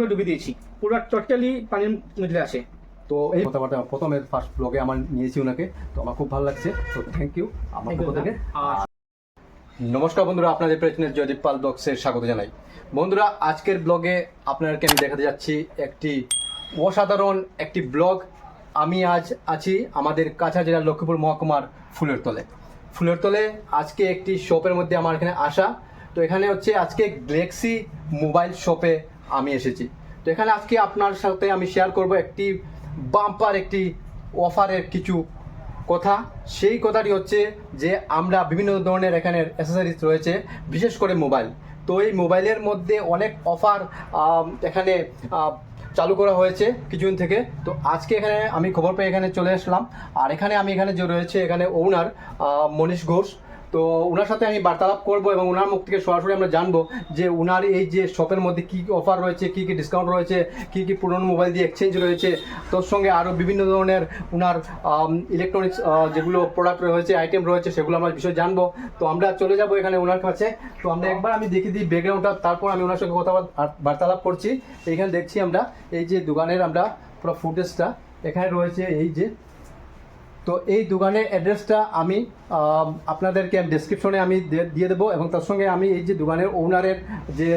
পুরো ডুবে দিয়েছি। পুরো টোটালি পানির মধ্যে আসে তো এই কথাবার্তা প্রথমে ফার্স্ট ব্লগে আমার নিয়েছি ওনাকে। তো আমার খুব ভালো লাগছে। তো থ্যাংক ইউ আমার পক্ষ থেকে। নমস্কার বন্ধুরা আপনাদের পেছনে জয়দীপ পাল ব্লগসের স্বাগত জানাই। বন্ধুরা আজকের ব্লগে আপনাদেরকে আমি দেখাতে যাচ্ছি একটি অসাধারণ একটি ব্লগ আমি আজ আছি আমাদের কাছা জেলার লক্ষ্মীপুর মহকুমার ফুলের তলে। ফুলের তলে আজকে একটি শপের মধ্যে আমার এখানে আসা। তো এখানে হচ্ছে আজকে গ্যালাক্সি মোবাইল শপে আমি এসেছি। তো এখানে আজকে আপনার সাথে আমি শেয়ার করব একটি বাম্পার একটি অফারের কিছু কথা। সেই কথাটি হচ্ছে যে আমরা বিভিন্ন ধরনের এখানে অ্যাসেসরিজ রয়েছে, বিশেষ করে মোবাইল তো এই মোবাইলের মধ্যে অনেক অফার এখানে চালু করা হয়েছে কিছুদিন থেকে। তো আজকে এখানে আমি খবর পেয়ে এখানে চলে আসলাম। আর এখানে আমি এখানে যে রয়েছে এখানে ওনার মনীষ ঘোষ। তো ওনার সাথে আমি বার্তালাপ করব এবং ওনার মুখ থেকে সরাসরি আমরা জানব যে ওনার এই যে শপের মধ্যে কী অফার রয়েছে, কী কী ডিসকাউন্ট রয়েছে, কী কী পুরনো মোবাইল দিয়ে এক্সচেঞ্জ রয়েছে, তোর সঙ্গে আরও বিভিন্ন ধরনের ওনার ইলেকট্রনিক্স যেগুলো প্রোডাক্ট রয়েছে আইটেম রয়েছে, সেগুলো আমরা বিষয়ে জানব। তো আমরা চলে যাব এখানে ওনার কাছে। তো আমরা একবার আমি দেখিয়ে দিই ব্যাকগ্রাউন্ডটা তারপর আমি ওনার সঙ্গে কথা বার- বার্তালাপ করছি। এখানে দেখছি আমরা, এই যে দোকানের আমরা পুরো ফুটেজটা এখানে রয়েছে এই যে তো এই দোকানের অ্যাড্রেসটা আমি আপনাদেরকে ডিসক্রিপশনে আমি দিয়ে দেবো এবং তার সঙ্গে আমি এই যে দোকানের ওনারের যে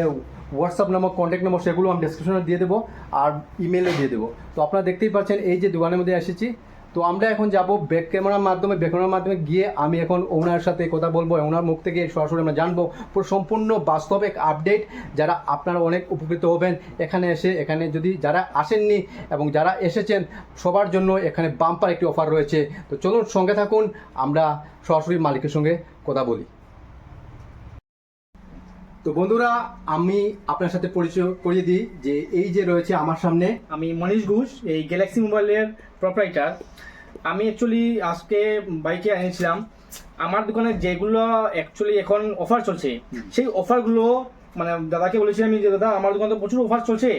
হোয়াটসঅ্যাপ নম্বর কন্ট্যাক্ট নম্বর সেগুলো আমি ডিসক্রিপশনে দিয়ে দেবো আর ইমেলে দিয়ে দেবো। তো আপনারা দেখতেই পাচ্ছেন, এই যে দোকানের মধ্যে এসেছি। তো আমরা এখন যাব ব্যাক ক্যামেরার মাধ্যমে ব্যাক ক্যামেরার মাধ্যমে গিয়ে আমি এখন ওনার সাথে কথা বলব ওনার মুখ থেকে সরাসরি আমরা জানব পুরো সম্পূর্ণ বাস্তব এক আপডেট যারা আপনারা অনেক উপকৃত হবেন এখানে এসে, এখানে যদি যারা আসেননি এবং যারা এসেছেন, সবার জন্য এখানে বাম্পার একটি অফার রয়েছে। তো চলুন সঙ্গে থাকুন, আমরা সরাসরি মালিকের সঙ্গে কথা বলি। তো বন্ধুরা, আমি আপনার সাথে পরিচয় করিয়ে দিই যে এই যে রয়েছে আমার সামনে, আমি মনীষ ঘোষ, এই গ্যালাক্সি মোবাইলের প্রপাইটার আমি অ্যাকচুয়ালি আজকে বাইকে এনেছিলাম। আমার দোকানে যেগুলো অ্যাকচুয়ালি এখন অফার চলছে, সেই অফারগুলো মানে দাদাকে বলেছিলাম যে, দাদা, আমার দোকানে তো প্রচুর অফার চলছে।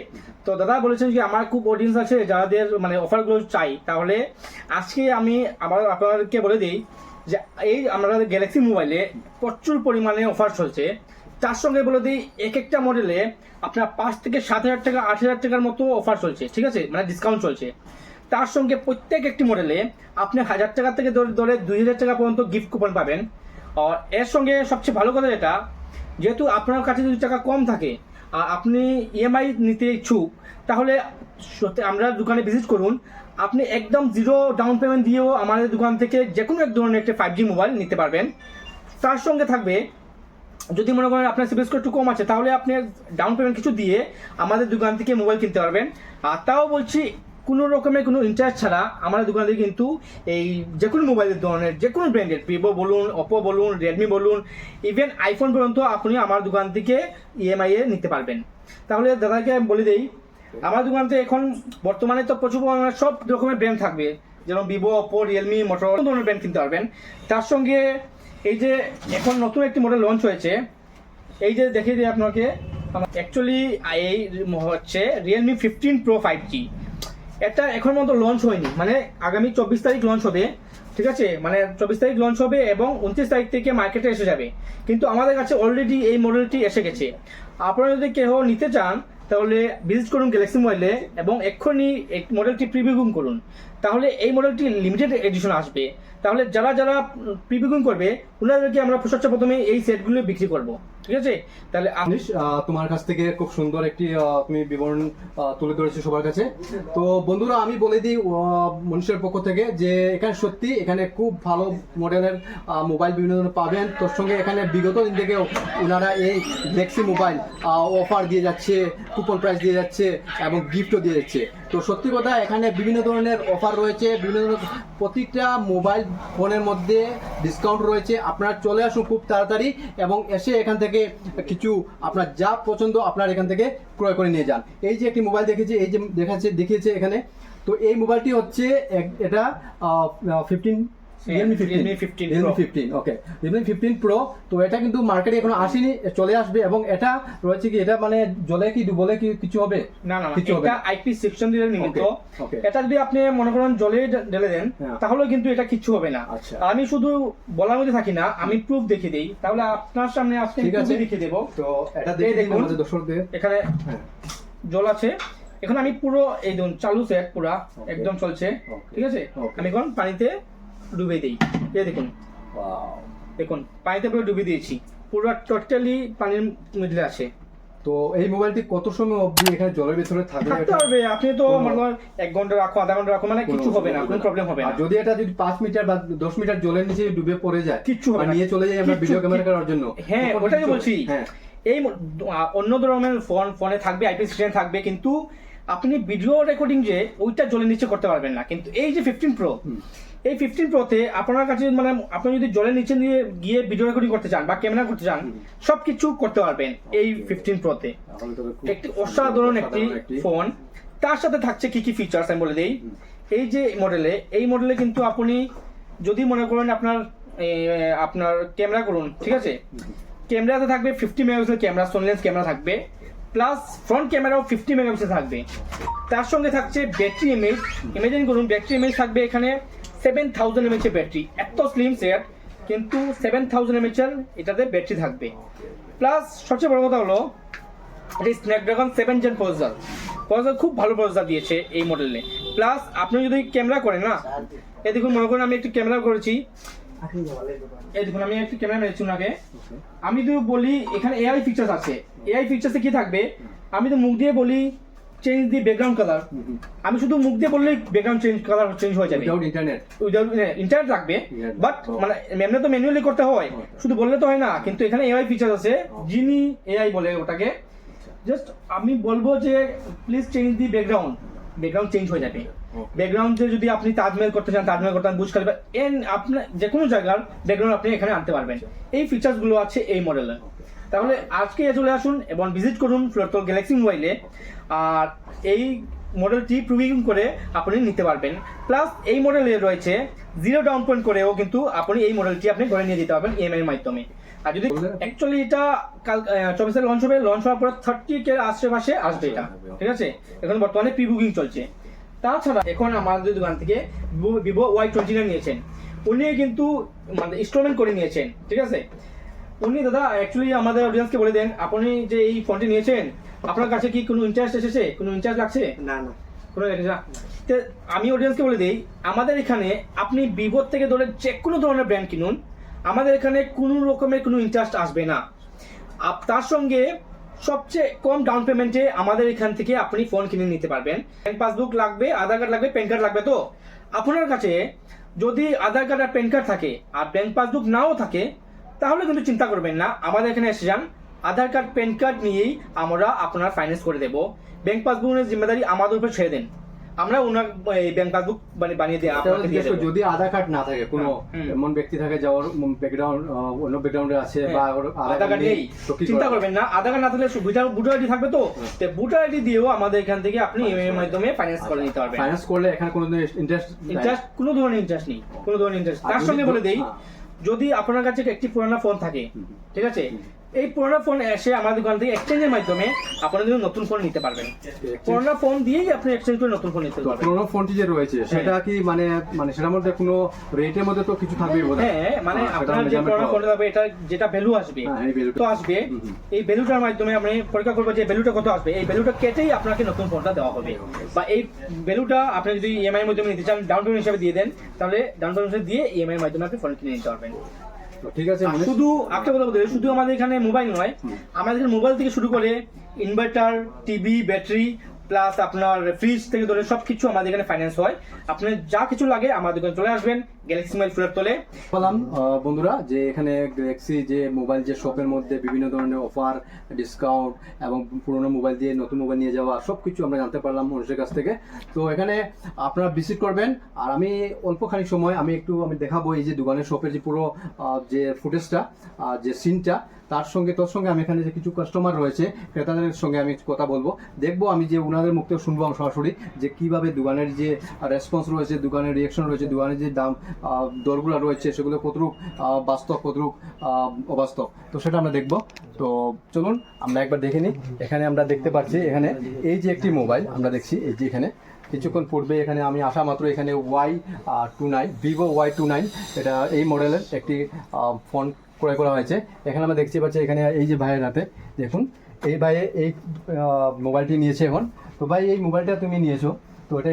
তো দাদা বলেছেন যে, আমার খুব অডিয়েন্স আছে, যাদের মানে অফারগুলো চাই। তাহলে আজকে আমি আবার আপনাদেরকে বলে দিই যে, এই আমাদের গ্যালাক্সি মোবাইলে প্রচুর পরিমাণে অফার চলছে। তার সঙ্গে বলে দিই এক একটা মডেলে আপনার পাঁচ থেকে সাত হাজার টাকা, আট হাজার টাকার মতো অফার চলছে, ঠিক আছে? মানে ডিসকাউন্ট চলছে। তার সঙ্গে প্রত্যেক একটি মডেলে আপনি হাজার টাকা থেকে ধরে ধরে দুই হাজার টাকা পর্যন্ত গিফট কুপন পাবেন। আর এর সঙ্গে সবচেয়ে ভালো কথা যেটা, যেহেতু আপনার কাছে যদি টাকা কম থাকে, আর আপনি ইএমআই নিতে ইচ্ছুক, তাহলে আমরা দোকানে ভিজিট করুন। আপনি একদম জিরো ডাউন পেমেন্ট দিয়েও আমাদের দোকান থেকে যে কোনো এক ধরনের একটা ফাইভ জি মোবাইল নিতে পারবেন। তার সঙ্গে থাকবে যদি মনে করেন আপনার সিবিল স্কোর একটু কম আছে, তাহলে আপনি ডাউন পেমেন্ট কিছু দিয়ে আমাদের দোকান থেকে মোবাইল কিনতে পারবেন। আর তাও বলছি, কোনো রকমের কোনো ইন্টারেস্ট ছাড়া আমাদের দোকান থেকে কিন্তু এই যে কোনো মোবাইলের ধরনের, যে কোনো ব্র্যান্ডের ভিভো বলুন ওপো বলুন রেডমি বলুন ইভেন আইফোন পর্যন্ত আপনি আমার দোকান থেকে ইএমআই এ নিতে পারবেন। তাহলে দাদাকে আমি বলে দিই, আমার দোকান থেকে এখন বর্তমানে তো প্রচুর পরিমাণে সব রকমের ব্র্যান্ড থাকবে, যেমন ভিভো ওপো রিয়েলমি মোটর ধরনের ব্র্যান্ড কিনতে পারবেন। তার সঙ্গে এই যে এখন নতুন একটি মডেল লঞ্চ হয়েছে। এই যে দেখিয়ে দিই আপনাকে। অ্যাকচুয়ালি এই হচ্ছে Realme fifteen pro five G এটা এখন মতো লঞ্চ হয়নি। মানে আগামী চব্বিশ তারিখ লঞ্চ হবে। ঠিক আছে? মানে চব্বিশ তারিখ লঞ্চ হবে এবং উনত্রিশ তারিখ থেকে মার্কেটে এসে যাবে। কিন্তু আমাদের কাছে অলরেডি এই মডেলটি এসে গেছে। আপনারা যদি কেউ নিতে চান, তাহলে ভিজিট করুন গ্যালাক্সি মোবাইলে এবং এক্ষুনি এই মডেলটি প্রিভিউং করুন। তাহলে এই মডেলটি লিমিটেড এডিশন আসবে। তাহলে যারা যারা প্রিভিউং করবে ওনাদেরকে আমরা সবচেয়ে প্রথমে এই সেটগুলো বিক্রি করব, ঠিক আছে? তাহলে আপনি তোমার কাছ থেকে খুব সুন্দর একটি তুমি বিবরণ তুলে ধরেছো সবার কাছে। তো বন্ধুরা, আমি বলে দিই মনীষের পক্ষ থেকে যে এখানে সত্যি এখানে খুব ভালো মডেলের মোবাইল বিভিন্ন ধরনের পাবেন। তোর সঙ্গে এখানে বিগত দিন থেকেও ওনারা এই গ্যালাক্সি মোবাইল অফার দিয়ে যাচ্ছে কুপন প্রাইস দিয়ে যাচ্ছে এবং গিফটও দিয়ে যাচ্ছে। তো সত্যি কথা, এখানে বিভিন্ন ধরনের অফার রয়েছে, বিভিন্ন ধরনের প্রতিটা মোবাইল ফোনের মধ্যে ডিসকাউন্ট রয়েছে। আপনারা চলে আসুন খুব তাড়াতাড়ি এবং এসে এখান থেকে কিছু আপনার যা পছন্দ আপনার এখান থেকে ক্রয় করে নিয়ে যান। এই যে একটি মোবাইল দেখেছি, এই যে দেখাচ্ছে, দেখিয়েছে এখানে। তো এই মোবাইলটি হচ্ছে এটা fifteen Realme fifteen Realme fifteen okay Realme fifteen pro তো এটা কিন্তু মার্কেটে এখনও আসেনি চলে আসবে এবং এটা রয়েছে কি এটা মানে জলে কি ডুবলে কি কিছু হবে? না না কিছু হবে আইপি সেকশন দিয়ে নির্মিত. এটা যদি আপনি মনে করেন জলে ঢেলে দেন হ্যাঁ। তাহলে কিন্তু এটা কিচ্ছু হবে না। আচ্ছা। আমি শুধু বলার মধ্যে থাকি না আমি প্রুফ দেখে দেই। তাহলে আপনার সামনে আজকে। প্রুফ দেবো। তো এটা দেখে দেখুন। দর্শকদের। এখানে হ্যাঁ। জল আছে। এখন আমি পুরো এই চালু সেট পুরা একদম চলছে। ঠিক আছে? আমি এখন পানিতে ডুবে দিই। এই দেখুন. দেখুন পানিতে পুরো ডুবে দিয়েছি। পুরো টোটালি পানির মধ্যে আছে। তো এই মোবাইলটি কত সময় অবধি এখানে জলের ভিতরে থাকবে? থাকতে পারবে আপনি তো মনে এক ঘণ্টা রাখো আধা ঘণ্টা রাখো মানে কিছু হবে না কোনো প্রবলেম হবে না। যদি এটা যদি পাঁচ মিটার বা দশ মিটার জলের নিচে ডুবে পড়ে যায় কিচ্ছু হবে না। নিয়ে চলে যাই আমরা ভিডিও ক্যামেরা করার জন্য হ্যাঁ ওটাই বলছি। হ্যাঁ। এই অন্য ধরনের ফোন ফোনে থাকবে আইপি সিস্টেম থাকবে কিন্তু আপনি ভিডিও রেকর্ডিং যে ওইটা জলের নিচে করতে পারবেন না। কিন্তু এই যে ফিফটিন প্রো। এই ফিফটিন প্রোতে আপনার কাছে মানে আপনি যদি জলের নিচে নিয়ে গিয়ে ভিডিও রেকর্ডিং করতে চান বা ক্যামেরা করতে চান। সব কিছু করতে পারবেন এই ফিফটিন প্রোতে একটি অসাধারণ একটি ফোন তার সাথে থাকছে কি কি ফিচার্স আমি বলে দিই। এই যে মডেলে এই মডেলে কিন্তু আপনি যদি মনে করেন আপনার আপনার ক্যামেরা করুন, ঠিক আছে? ক্যামেরাতে থাকবে ফিফটি মেগাপিক্সেল ক্যামেরা সোনলেন্স ক্যামেরা থাকবে। প্লাস ফ্রন্ট ক্যামেরাও ফিফটি মেগাপিক্সেল থাকবে। তার সঙ্গে থাকছে ব্যাটারি এমএইচ ইমেজিন করুন ব্যাটারি এমএইচ থাকবে এখানে সেভেন থাউজেন্ড এমএইচ এর ব্যাটারি এত স্লিম সেট কিন্তু সেভেন থাউজেন্ড এমএইচ এর এটাতে ব্যাটারি থাকবে। প্লাস সবচেয়ে বড় কথা হলো, এটি Snapdragon seven gen processor processor খুব ভালো প্রসেসর দিয়েছে এই মডেলে প্লাস আপনি যদি ক্যামেরা করেন, না? এই দেখুন, মনে করেন আমি একটু ক্যামেরা করেছি। এই দেখুন, আমি একটু ক্যামেরা মেরেছি ওনাকে। আমি তো বলি, এখানে এআই ফিচার্স আছে। এআই ফিচার্সে কি থাকবে? আমি তো মুখ দিয়ে বলি চেঞ্জ দি ব্যাকগ্রাউন্ড কালার আমি শুধু মুখ দিয়ে বললেই ব্যাকগ্রাউন্ড চেঞ্জ কালার চেঞ্জ হয়ে যাবে। উইদাউট ইন্টারনেট উইদাউট ইন্টারনেট লাগবে। But Oh. মানে এমনি তো ম্যানুয়ালি করতে হয়। শুধু বললে তো হয় না কিন্তু এখানে এআই ফিচার আছে। যিনি এআই বলে ওটাকে। জাস্ট আমি বলব যে please change the background background change হয়ে যাবে. ব্যাকগ্রাউন্ডে যদি আপনি তাজমহল করতে চান তাজমহল করতে চান বুঝ খালিফা এন আপনার যে কোনো জায়গার ব্যাকগ্রাউন্ড আপনি এখানে আনতে পারবেন। এই ফিচার্সগুলো আছে এই মডেলে তাহলে আজকে চলে আসুন এবং ভিজিট করুন ফ্লোরটো গ্যালাক্সি মোবাইলে আর এই মডেলটি প্রিভিউ করে আপনি নিতে পারবেন। প্লাস এই মডেলে রয়েছে জিরো ডাউন পেমেন্ট করেও কিন্তু আপনি এই মডেলটি আপনি ঘরে নিয়ে যেতে পারবেন ইএমআই এর মাধ্যমে। আর যদি অ্যাকচুয়ালি এটা কাল চব্বিশে লঞ্চ হবে লঞ্চ হওয়ার পর থার্টি কে আশেপাশে আসবে এটা। ঠিক আছে? এখন বর্তমানে প্রি বুকিং চলছে। তাছাড়া এখন আমাদের দোকান থেকে ভিভো ওয়াই টোয়েন্টি নিয়েছেন উনি কিন্তু মানে ইনস্টলমেন্ট করে নিয়েছেন। ঠিক আছে? উনি দাদা অ্যাকচুয়ালি আমাদের অডিয়েন্সকে বলে দেন আপনি যে এই ফোনটি নিয়েছেন আপনার কাছে কি কোনো ইন্টারেস্ট এসেছে? কোনো ইন্টারেস্ট লাগছে? না না। কোনো তো আমি অডিয়েন্সকে বলে দিই আমাদের এখানে আপনি ভিভো থেকে ধরে যে কোনো ধরনের ব্র্যান্ড কিনুন আমাদের এখানে কোনো রকমের কোনো ইন্টারেস্ট আসবে না। তার সঙ্গে সবচেয়ে কম ডাউন পেমেন্টে আমাদের এখান থেকে আপনি ফোন কিনে নিতে পারবেন। ব্যাংক পাসবুক লাগবে আধার কার্ড লাগবে প্যান কার্ড লাগবে তো। আপনার কাছে যদি আধার কার্ড আর প্যান কার্ড থাকে আর ব্যাংক পাসবুক নাও থাকে তাহলে কিন্তু চিন্তা করবেন না আমাদের এখানে এসে যান। আধার কার্ড প্যান কার্ড নিয়েই আমরা আপনার ফাইন্যান্স করে দেবো। ব্যাংক পাসবুকের জিম্মেদারি আমাদের উপর ছেড়ে দেন। আমরা ওনার এই ব্যাংক পাসবুক মানে বানিয়ে তাহলে আপনাকে দিয়ে যদি আধার কার্ড না থাকে কোনো এমন ব্যক্তি থাকে যাওয়ার ব্যাকগ্রাউন্ড অন্য ব্যাকগ্রাউন্ডে আছে বা ওর হ্যাঁ। আধার কার্ড নেই। চিন্তা করবেন না আধার কার্ড না থাকলে বুটার বুটার আইডি থাকবে তো? তো বুটার আইডি দিয়েও আমাদের এখান থেকে আপনি ইএমআই এর মাধ্যমে ফাইন্যান্স করে নিতে পারবেন। ফাইন্যান্স করলে এখানে কোনো ইন্টারেস্ট ইন্টারেস্ট কোনো ধরনের ইন্টারেস্ট নেই কোনো ধরনের ইন্টারেস্ট তার সঙ্গে বলে দেই হ্যাঁ। যদি আপনার কাছে একটি পুরানো ফোন থাকে ঠিক আছে? এই পুরানো ফোন এসে আমাদের দোকান থেকে এক্সচেঞ্জের মাধ্যমে আপনারা কিন্তু নতুন ফোন নিতে পারবেন। পুরানো ফোন দিয়েই আপনি এক্সচেঞ্জ করে নতুন ফোন নিতে পারবেন। পুরোনো ফোনটি যে রয়েছে সেটা কি মানে মানে সেটার মধ্যে কোনো রেটের মধ্যে তো কিছু থাকবে হ্যাঁ মানে আপনার যে পুরানো ফোনটা হবে এটা যেটা ভ্যালু আসবে হ্যাঁ, তো আসবে। এই ভ্যালুটার মাধ্যমে আপনি পরীক্ষা করব যে ভ্যালুটা কত আসবে। এই ভ্যালুটা কেটেই আপনাকে নতুন ফোনটা দেওয়া হবে। বা এই ভ্যালুটা আপনি যদি ইএমআই এর মাধ্যমে নিতে চান ডাউন পেমেন্ট হিসেবে দিয়ে দেন তাহলে ডাউন পেমেন্ট দিয়ে ইএমআই এর মাধ্যমে আপনি ফোন কিনে নিতে পারবেন। ঠিক আছে মানে শুধু একটা কথা বলতে শুধু আমাদের এখানে মোবাইল নয় আমাদের এখানে মোবাইল থেকে শুরু করে ইনভার্টার টিভি ব্যাটারি প্লাস আপনার ফ্রিজ থেকে ধরে সব কিছু আমাদের এখানে ফাইন্যান্স হয়। আপনার যা কিছু লাগে আমাদের এখানে চলে আসবেন গ্যালাক্সি মোবাইল ফ্লোর তোলে বললাম বন্ধুরা, যে এখানে গ্যালাক্সি যে মোবাইল যে শপের মধ্যে বিভিন্ন ধরনের অফার ডিসকাউন্ট এবং পুরোনো মোবাইল দিয়ে নতুন মোবাইল নিয়ে যাওয়া সব কিছু আমরা জানতে পারলাম মানুষের কাছ থেকে। তো এখানে আপনারা ভিজিট করবেন। আর আমি অল্পখানি সময়, আমি একটু, আমি দেখাবো এই যে দোকানের শপের যে পুরো যে ফুটেজটা যে সিনটা তার সঙ্গে, তোর সঙ্গে আমি এখানে যে কিছু কাস্টমার রয়েছে, ক্রেতাদের সঙ্গে আমি কথা বলব। দেখব আমি যে ওনাদের মুখ থেকে শুনব আমি সরাসরি যে কীভাবে দোকানের যে রেসপন্স রয়েছে, দোকানের রিয়াকশন রয়েছে, দোকানের যে দাম দরগুলো রয়েছে, সেগুলো কতটুক বাস্তব, কতটুক অবাস্তব। তো সেটা আমরা দেখব। তো চলুন, আমরা একবার দেখে নিই। এখানে আমরা দেখতে পাচ্ছি এখানে এই যে একটি মোবাইল আমরা দেখছি এই যে এখানে। কিছুক্ষণ পূর্বে এখানে আমি আসা মাত্র এখানে Y two nine Vivo Y two nine এটা এই মডেলের একটি ফোন ক্রয় করা হয়েছে। এখানে আমরা দেখতে পাচ্ছি এখানে এই যে ভাইয়ের হাতে। দেখুন এই ভাইয়ে এই মোবাইলটি নিয়েছে এখন। তো ভাই এই মোবাইলটা তুমি নিয়েছো তো এটা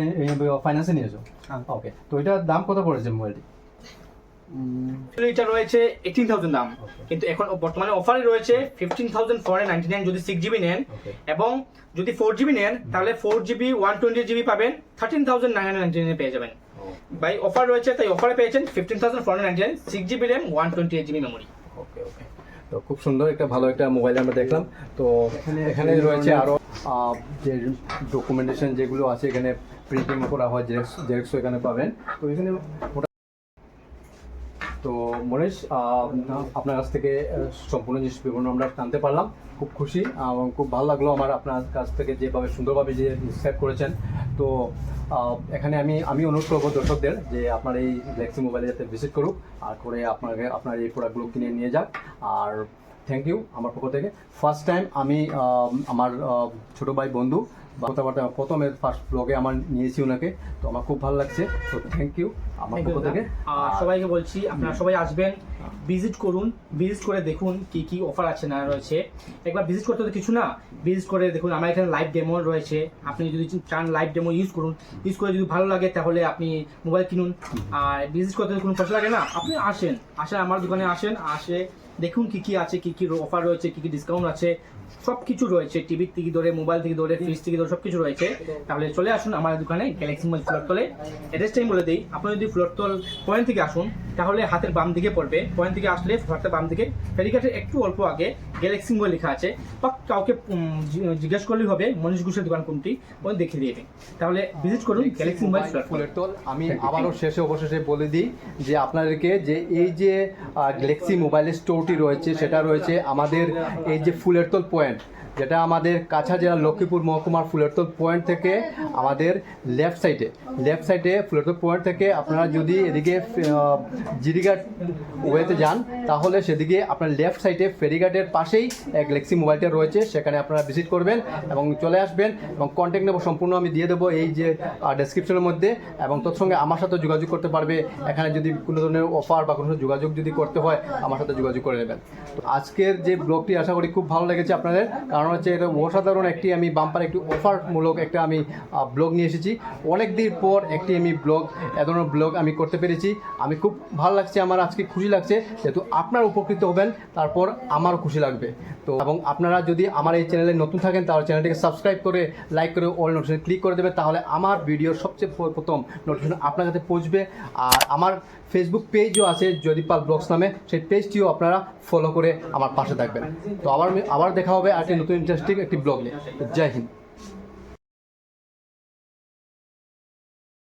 ফাইন্যান্সে নিয়েছো? হ্যাঁ। ওকে তো এটার দাম কত পড়েছে মোবাইলটি? এটা রয়েছে এইটিন থাউজেন্ড দাম। কিন্তু এখন বর্তমানে অফারে রয়েছে fifteen thousand four ninety nine যদি সিক্স জিবি নেন। এবং যদি ফোর জিবি নেন তাহলে four GB one twenty GB পাবেন thirteen thousand nine hundred ninety নাইনে পেয়ে যাবেন। বাই অফার রয়েছে তাই অফারে পেয়েছেন fifteen thousand four ninety nine six GB RAM one twenty eight GB memory okay okay তো খুব সুন্দর একটা ভালো একটা মোবাইল আমরা দেখলাম। তো এখানে রয়েছে আরও আহ, যে ডকুমেন্টেশন যেগুলো আছে এখানে প্রিন্টিং করা হয় জেরক্স জেরক্সও এখানে পাবেন। তো এখানে মনীষ আপনার কাছ থেকে সম্পূর্ণ জিনিস বিবরণ আমরা জানতে পারলাম। খুব খুশি এবং খুব ভালো লাগল আমার আপনার কাছ থেকে যেভাবে সুন্দরভাবে যে সেভ করেছেন। তো এখানে আমি আমি অনুরোধ করব দর্শকদের যে আপনার এই গ্যালাক্সি মোবাইলে যাতে ভিজিট করুক, আর করে আপনাকে, আপনার এই প্রোডাক্টগুলো কিনে নিয়ে যাক। আর থ্যাংক ইউ আমার পক্ষ থেকে। ফার্স্ট টাইম আমি আমার ছোটো ভাই বন্ধু কথাবার্তা প্রথমে ফার্স্ট ব্লগে আমার নিয়েছি ওনাকে তো আমার খুব ভালো লাগছে। তো থ্যাংক ইউ আমার পক্ষ থেকে। আর সবাইকে বলছি আপনারা সবাই আসবেন ভিজিট করুন ভিজিট করে দেখুন কি কি অফার আছে না রয়েছে। একবার ভিজিট করতে তো কিছু না ভিজিট করে দেখুন আমার এখানে লাইভ ডেমো রয়েছে। আপনি যদি চান লাইভ ডেমো ইউজ করুন ইউজ করে যদি ভালো লাগে তাহলে আপনি মোবাইল কিনুন। আর ভিজিট করতে কোনো পয়সা লাগে না আপনি আসেন আসেন আমার দোকানে আসেন আসে দেখুন কি কি আছে কি কি অফার রয়েছে কি কি ডিসকাউন্ট আছে সব কিছু রয়েছে টিভি থেকে ধরে মোবাইল থেকে ধরে ফ্রিজ থেকে ধরে সব কিছু রয়েছে। তাহলে চলে আসুন আমার দোকানে গ্যালাক্সি মোবাইল ফ্লোর তলে। অ্যাড্রেসটা আমি বলে দিই আপনি যদি ফ্লোর তল পয়েন্ট থেকে আসুন তাহলে হাতের বাম দিকে পড়বে। পয়েন্ট থেকে আসলে হাতের বাম দিকে। ফেরিঘাটের একটু অল্প আগে গ্যালাক্সি মোবাইল লেখা আছে। বা কাউকে জিজ্ঞেস করলেই হবে মনীষ ঘোষের দোকান কোনটি ওই দেখিয়ে দিয়েছে তাহলে ভিজিট করুন গ্যালাক্সি মোবাইল ফ্লোর ফুলের আমি আবারও শেষে অবশেষে বলে দিই যে আপনাদেরকে যে এই যে গ্যালাক্সি মোবাইলের স্টোরটি রয়েছে, সেটা রয়েছে আমাদের এই যে ফুলের তোল পয়েন্ট, যেটা আমাদের কাছা জেলার লক্ষ্মীপুর মহকুমার ফুলেরতল পয়েন্ট থেকে আমাদের লেফট সাইডে লেফট সাইডে ফুলেরতল পয়েন্ট থেকে আপনারা যদি এদিকে জিরিঘাট ওয়েতে যান, তাহলে সেদিকে আপনার লেফট সাইডে ফেরিঘাটের পাশেই এক লেক্সি মোবাইলটা রয়েছে, সেখানে আপনারা ভিজিট করবেন এবং চলে আসবেন এবং কন্ট্যাক্ট নেব, সম্পূর্ণ আমি দিয়ে দেবো এই যে ডেসক্রিপশনের মধ্যে এবং তোর সঙ্গে আমার সাথে যোগাযোগ করতে পারবে। এখানে যদি কোনো ধরনের অফার বা কোনো যোগাযোগ যদি করতে হয়, আমার সাথে যোগাযোগ করে নেবেন। তো আজকের যে ব্লগটি আশা করি খুব ভালো লেগেছে আপনাদের। কারণ হচ্ছে এটা অসাধারণ একটি আমি বাম্পার, একটি অফারমূলক একটা আমি ব্লগ নিয়ে এসেছি। অনেক দিন পর একটি আমি ব্লগ এ ধরনের ব্লগ আমি করতে পেরেছি। আমি খুব ভালো লাগছে, আমার আজকে খুশি লাগছে। যেহেতু আপনার উপকৃত হবেন, তারপর আমারও খুশি লাগবে। তো, এবং আপনারা যদি আমার এই চ্যানেলে নতুন থাকেন, তাহলে চ্যানেলটিকে সাবস্ক্রাইব করে, লাইক করে, অল নোটিফিকেশন ক্লিক করে দেবে তাহলে আমার ভিডিওর সবচেয়ে প্রথম নোটিফিকেশন আপনার কাছে পৌঁছবে। আর আমার ফেসবুক পেজও আছে জ্যোতিপাল ব্লগস নামে। সেই পেজটিও আপনারা ফলো করে আমার পাশে থাকবেন। তো আবার আবার দেখা হবে আর একটি নতুন ইন্টারেস্টিং একটি ব্লগ নিয়ে। জয় হিন্দ।